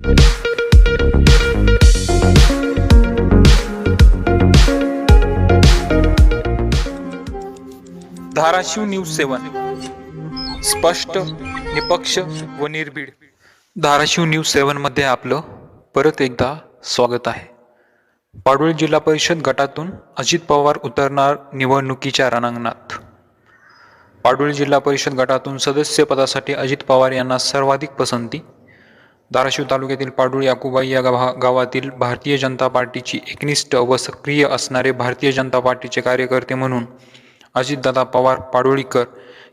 Dharashiv news सेवन. स्पष्ट निपक्ष व निर्भीड. धाराशिव न्यूज सेवनमध्ये आपलं परत एकदा स्वागत आहे. पाडोळी जिल्हा परिषद गटातून अजित पवार उतरणार निवडणुकीच्या रणांगणात. पाडोळी जिल्हा परिषद गटातून सदस्य पदासाठी अजित पवार यांना सर्वाधिक पसंती धाराशिव तालुक्यातील पाडोळी याकुबाई या गावा गावातील भारतीय जनता पार्टीची एकनिष्ठ व सक्रिय असणारे भारतीय जनता पार्टीचे कार्यकर्ते म्हणून अजितदादा पवार पाडोळीकर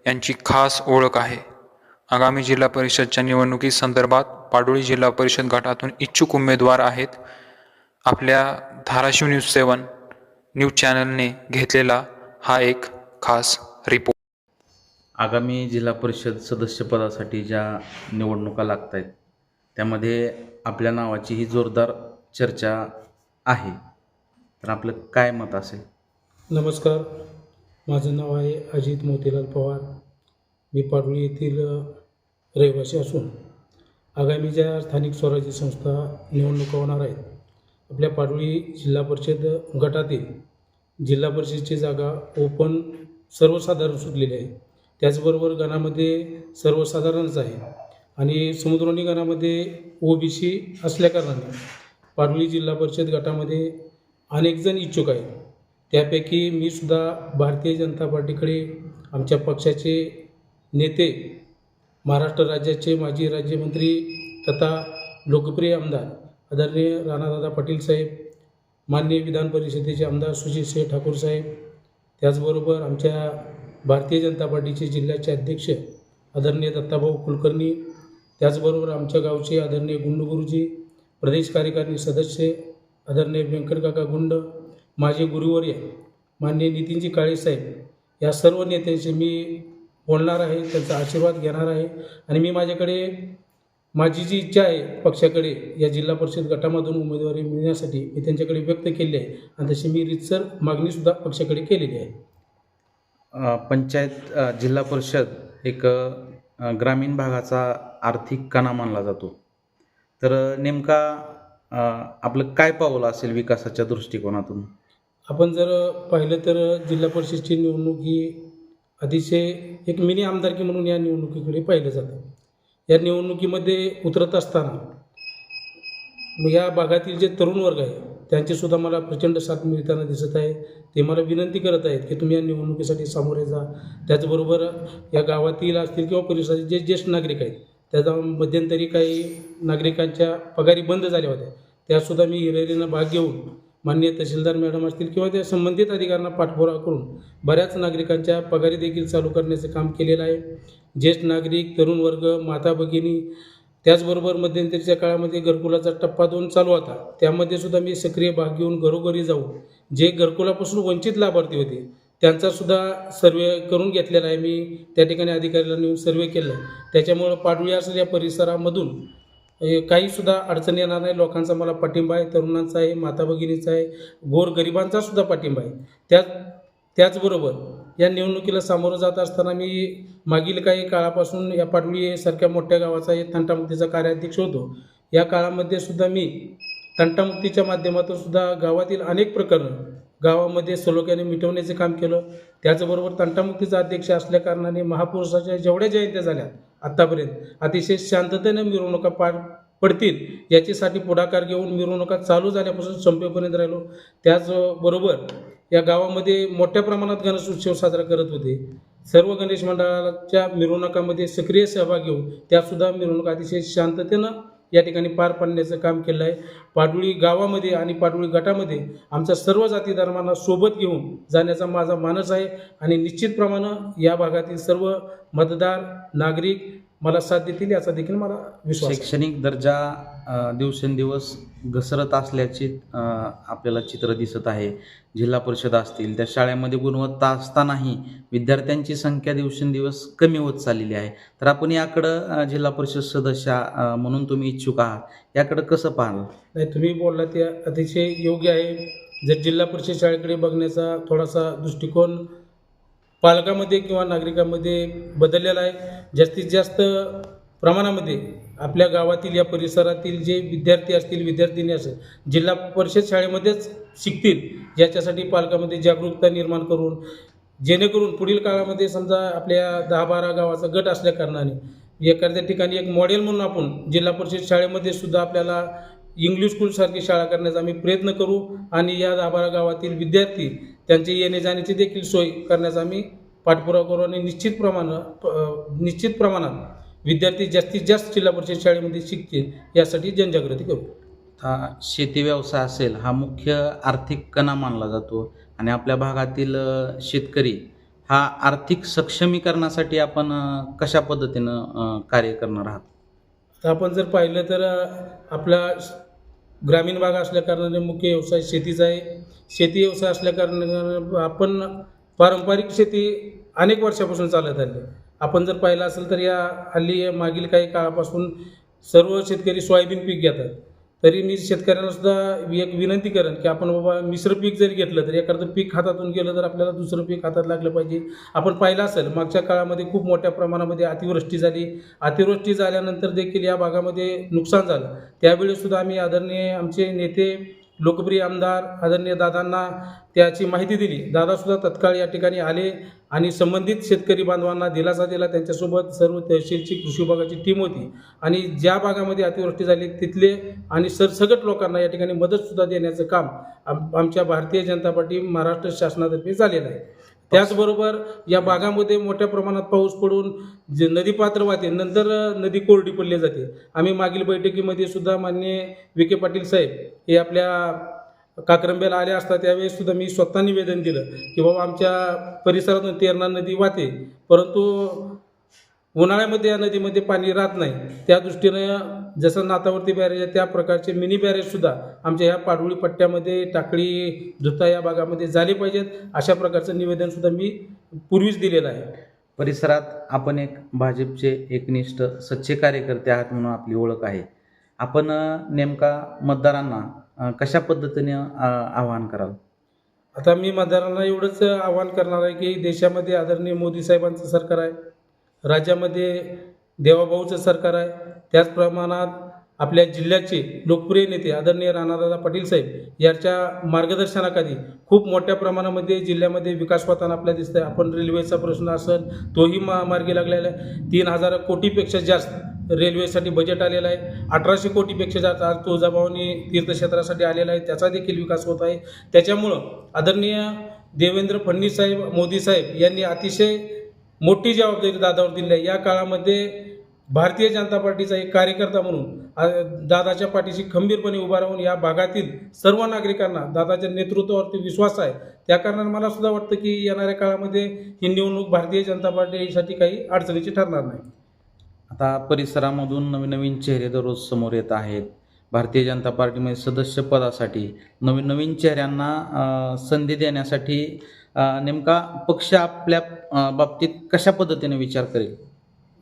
यांची खास ओळख आहे. आगामी जिल्हा परिषदच्या निवडणुकी संदर्भात पाडोळी जिल्हा परिषद गटातून इच्छुक उमेदवार आहेत. आपल्या धाराशिव न्यूज सेवन न्यूज चॅनलने घेतलेला हा एक खास रिपोर्ट. आगामी जिल्हा परिषद सदस्यपदासाठी ज्या निवडणुका लागत आहेत त्यामध्ये आपल्या नावाची ही जोरदार चर्चा आहे. तर आपलं काय मत असेल? नमस्कार. माझं नाव आहे अजित मोतीलाल पवार. मी पाडोळी येथील रहिवासी असून आगामी ज्या स्थानिक स्वराज्य संस्था निवडणुका होणार आहेत आपल्या पाडोळी जिल्हा परिषद गटातील जिल्हा परिषदची जागा ओपन सर्वसाधारण सुटलेली आहे. त्याचबरोबर गणामध्ये सर्वसाधारणच आहे. आणि समुद्रनिकारामध्ये ओ बी सी असल्याकारणाने पाडोळी जिल्हा परिषद गटामध्ये अनेकजण इच्छुक आहेत. त्यापैकी मी सुद्धा भारतीय जनता पार्टीकडे आमच्या पक्षाचे नेते महाराष्ट्र राज्याचे माजी राज्यमंत्री तथा लोकप्रिय आमदार आदरणीय राणादादा पाटील साहेब माननीय विधान परिषदेचे आमदार सुजितसिंह ठाकूर साहेब त्याचबरोबर आमच्या भारतीय जनता पार्टीचे जिल्ह्याचे अध्यक्ष आदरणीय दत्ताभाऊ कुलकर्णी त्याचबरोबर आमच्या गावचे आदरणीय गुंडगुरुजी प्रदेश कार्यकारिणी सदस्य आदरणीय व्यंकटकाका गुंड माझे गुरुवर्य माननीय नितीनजी काळेसाहेब या सर्व नेत्यांशी मी बोलणार आहे त्यांचा आशीर्वाद घेणार आहे आणि मी माझ्याकडे माझी जी इच्छा आहे पक्षाकडे या जिल्हा परिषद गटामधून उमेदवारी मिळण्यासाठी मी त्यांच्याकडे व्यक्त केली आहे आणि तशी मी रितसर मागणीसुद्धा पक्षाकडे केलेली आहे. पंचायत जिल्हा परिषद एक ग्रामीण भागाचा आर्थिक कणा मानला जातो. तर नेमका आपलं काय पाऊल असेल विकासाच्या दृष्टिकोनातून? आपण जर पाहिलं तर जिल्हा परिषदची निवडणूक ही अतिशय एक मिनी आमदारकी म्हणून या निवडणुकीकडे पाहिलं जातं. या निवडणुकीमध्ये उतरत असताना मग या भागातील जे तरुण वर्ग आहे त्यांचीसुद्धा मला प्रचंड साथ मिळताना दिसत आहे. ते मला विनंती करत आहेत की तुम्ही या निवडणुकीसाठी सामोरे जा. त्याचबरोबर या गावातील असतील किंवा परिसरातील जे ज्येष्ठ नागरिक आहेत त्याचा मध्यंतरी काही नागरिकांच्या पगारी बंद झाल्या होत्या. त्यासुद्धा मी हिरिरीनं भाग घेऊन मान्य तहसीलदार मॅडम असतील किंवा त्या संबंधित अधिकाऱ्यांना पाठपुरावा करून बऱ्याच नागरिकांच्या पगारी देखील चालू करण्याचं काम केलेलं आहे. ज्येष्ठ नागरिक तरुण वर्ग माता भगिनी त्याचबरोबर मध्यंतरीच्या काळामध्ये घरकुलाचा टप्पा दोन चालू होता. त्यामध्ये सुद्धा मी सक्रिय भाग घेऊन घरोघरी जाऊन जे घरकुलापासून वंचित लाभार्थी होते त्यांचा सुद्धा सर्वे करून घेतलेला आहे. मी त्या ठिकाणी अधिकाऱ्याला नेऊन सर्वे केला. आहे त्याच्यामुळं पाडोळी असलेल्या या परिसरामधून काहीसुद्धा अडचण येणार नाही. लोकांचा मला पाठिंबा आहे. तरुणांचा आहे. माता भगिनीचा आहे. गोरगरिबांचासुद्धा पाठिंबा आहे. त्याच त्याचबरोबर या निवडणुकीला सामोरं जात असताना मी मागील काही काळापासून या पाडवी सारख्या मोठ्या गावाचा एक तंटामुक्तीचा कार्याध्यक्ष होतो. या काळामध्ये सुद्धा मी तंटामुक्तीच्या माध्यमातून सुद्धा गावातील अनेक प्रकरणं गावामध्ये सलोख्याने मिटवण्याचे काम केलं. त्याचबरोबर तंटामुक्तीचा अध्यक्ष असल्याकारणाने महापुरुषाच्या जेवढ्या जयंत्या झाल्या आत्तापर्यंत अतिशय शांततेने मिरवणुका पार पडतील याच्यासाठी पुढाकार घेऊन मिरवणुका चालू झाल्यापासून संपेपर्यंत राहिलो. त्याचबरोबर या गावामध्ये मोठ्या प्रमाणात गणेश उत्सव साजरा करत होते. सर्व गणेश मंडळाच्या मिरवणुकामध्ये सक्रिय सहभाग घेऊन त्यासुद्धा मिरवणुका अतिशय शांततेनं या ठिकाणी पार पाडण्याचं काम केलं आहे पाडोळी गावामध्ये आणि पाडोळी गटामध्ये आमच्या सर्व जाती धर्मांना सोबत घेऊन जाण्याचा माझा मानस आहे. आणि निश्चितप्रमाणे या भागातील सर्व मतदार नागरिक मला साथ देतील याचा देखील मला विश्वास आहे. शैक्षणिक दर्जा अ, दिवसेंदिवस घसरत असल्याचे अ, आपल्याला चित्र दिसत आहे. जिल्हा परिषद असतील त्या शाळेमध्ये गुणवत्ता असतानाही विद्यार्थ्यांची संख्या दिवसेंदिवस कमी होत चाललेली आहे. तर आपण याकडं अ, जिल्हा परिषद सदस्य अ, म्हणून तुम्ही इच्छुक आहात याकडं कसं पाहाल? नाही तुम्ही बोलला ते अतिशय योग्य आहे. जर जिल्हा परिषद शाळेकडे बघण्याचा थोडासा दृष्टिकोन पालकामध्ये किंवा नागरिकांमध्ये बदललेला आहे. जास्तीत जास्त प्रमाणामध्ये आपल्या गावातील या परिसरातील जे विद्यार्थी असतील विद्यार्थिनी असेल जिल्हा परिषद शाळेमध्येच शिकतील याच्यासाठी पालकामध्ये जागरूकता निर्माण करून जेणेकरून पुढील काळामध्ये समजा आपल्या दहा बारा गावाचा गट असल्या कारणाने एखाद्या ठिकाणी एक मॉडेल म्हणून आपण जिल्हा परिषद शाळेमध्ये सुद्धा आपल्याला इंग्लिश स्कूलसारखी शाळा करण्याचा आम्ही प्रयत्न करू आणि या दहा बारा गावातील विद्यार्थी त्यांचे येणे जाण्याची देखील सोय करण्याचा आम्ही पाठपुरावा करू आणि निश्चित प्रमाणात अ, निश्चित प्रमाणात विद्यार्थी जास्तीत जास्त जिल्हा परिषद शाळेमध्ये शिकतील यासाठी जनजागृती करू. आता शेती व्यवसाय असेल हा मुख्य आर्थिक कणा मानला जातो. आणि आपल्या भागातील शेतकरी हा आर्थिक सक्षमीकरणासाठी आपण कशा पद्धतीनं कार्य करणार आहात? आता आपण जर पाहिलं तर आपला ग्रामीण भाग असल्याकारणाने मुख्य व्यवसाय शेतीचा आहे. शेती व्यवसाय असल्याकारणाने आपण पारंपरिक शेती अनेक वर्षापासून चालत आली. आपण जर पाहिलं असेल तर या हल्ली मागील काही काळापासून सर्व शेतकरी सोयाबीन पीक घेतात. तरी मी शेतकऱ्यांना सुद्धा एक विनंती करेन की आपण बाबा मिश्र पीक जरी घेतलं तर एखादं पीक हातातून गेलं तर आपल्याला दुसरं पीक हातात लागलं पाहिजे. आपण पाहिलं असेल मागच्या काळामध्ये खूप मोठ्या प्रमाणामध्ये अतिवृष्टी झाली. अतिवृष्टी झाल्यानंतर देखील या भागामध्ये नुकसान झालं. त्यावेळेस सुद्धा आम्ही आदरणीय आमचे नेते लोकप्रिय आमदार आदरणीय दादांना त्याची माहिती दिली. दादासुद्धा तत्काळ या ठिकाणी आले आणि संबंधित शेतकरी बांधवांना दिलासा दिला. त्यांच्यासोबत सर्व तहसीलची कृषी विभागाची टीम होती आणि ज्या भागामध्ये अतिवृष्टी झाली तिथले आणि सरसगट लोकांना या ठिकाणी मदतसुद्धा देण्याचं काम आम आमच्या भारतीय जनता पार्टी महाराष्ट्र शासनातर्फे झालेलं आहे. त्याचबरोबर या भागामध्ये मोठ्या प्रमाणात पाऊस पडून जे नदीपात्र वाहते नंतर नदी कोरडी पडली जाते. आम्ही मागील बैठकीमध्ये सुद्धा मान्य विखे पाटील साहेब हे आपल्या काक्रंब्याला आले असता त्यावेळेस सुद्धा मी स्वतः निवेदन दिलं की बाबा आमच्या परिसरातून तेरणा नदी वाहते परंतु उन्हाळ्यामध्ये या नदीमध्ये पाणी राहत नाही. त्या दृष्टीनं जसं नातावरती बॅरेज आहे त्या प्रकारचे मिनी बॅरेजसुद्धा आमच्या ह्या पाडवळी पट्ट्यामध्ये टाकळी धुता या भागामध्ये झाले पाहिजेत. अशा प्रकारचं निवेदनसुद्धा मी पूर्वीच दिलेलं आहे. परिसरात आपण एक भाजपचे एकनिष्ठ सच्चे कार्यकर्ते आहात म्हणून आपली ओळख आहे. आपण नेमका मतदारांना कशा पद्धतीने आवाहन कराल? आता मी मतदारांना एवढंच आवाहन करणार आहे की देशामध्ये आदरणीय मोदी साहेबांचं सरकार आहे. राज्यामध्ये देवाभाऊचं सरकार आहे. त्याच प्रमाणात आपल्या जिल्ह्याचे लोकप्रिय नेते आदरणीय राणादादा पाटील साहेब यांच्या मार्गदर्शनाखाली खूप मोठ्या प्रमाणामध्ये जिल्ह्यामध्ये विकास होताना आपल्याला दिसतंय. आपण रेल्वेचा प्रश्न असेल तोही मा मार्गी लागलेला आहे. तीन हजार कोटीपेक्षा जास्त रेल्वेसाठी बजेट आलेलं आहे. अठराशे कोटीपेक्षा जास्त आज तुळजाभवानी तीर्थक्षेत्रासाठी आलेला आहे. त्याचा देखील विकास होत आहे. त्याच्यामुळं आदरणीय देवेंद्र फडणवीस साहेब मोदी साहेब यांनी अतिशय मोठी जबाबदारी दादावर दिली आहे. या काळामध्ये भारतीय जनता पार्टीचा एक कार्यकर्ता म्हणून दादाच्या पाठीशी खंबीरपणे उभा राहून या भागातील सर्व नागरिकांना दादाच्या नेतृत्वावरती विश्वास आहे. त्या कारणाने मला सुद्धा वाटतं की येणाऱ्या काळामध्ये ही निवडणूक भारतीय जनता पार्टीसाठी काही अडचणीची ठरणार नाही. आता परिसरामधून नवीन नवीन चेहरे दररोज समोर येत आहेत. भारतीय जनता पार्टीमध्ये सदस्य पदासाठी नवीन नवीन चेहऱ्यांना संधी देण्यासाठी नेमका पक्ष आपल्या बाबतीत कशा पद्धतीने विचार करेल?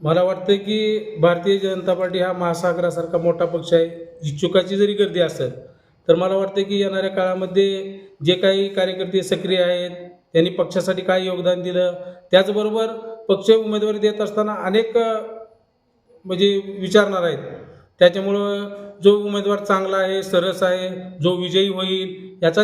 मला वाटतं की भारतीय जनता पार्टी हा महासागरासारखा मोठा पक्ष आहे इच्छुकाची जरी गर्दी असेल तर मला वाटतं की येणाऱ्या काळामध्ये जे काही कार्यकर्ते सक्रिय आहेत त्यांनी पक्षासाठी काय योगदान दिलं त्याचबरोबर पक्ष उमेदवारी देत असताना अनेक म्हणजे विचारणार आहेत. त्याच्यामुळं जो उमेदवार चांगला आहे सरस आहे जो विजयी होईल याचा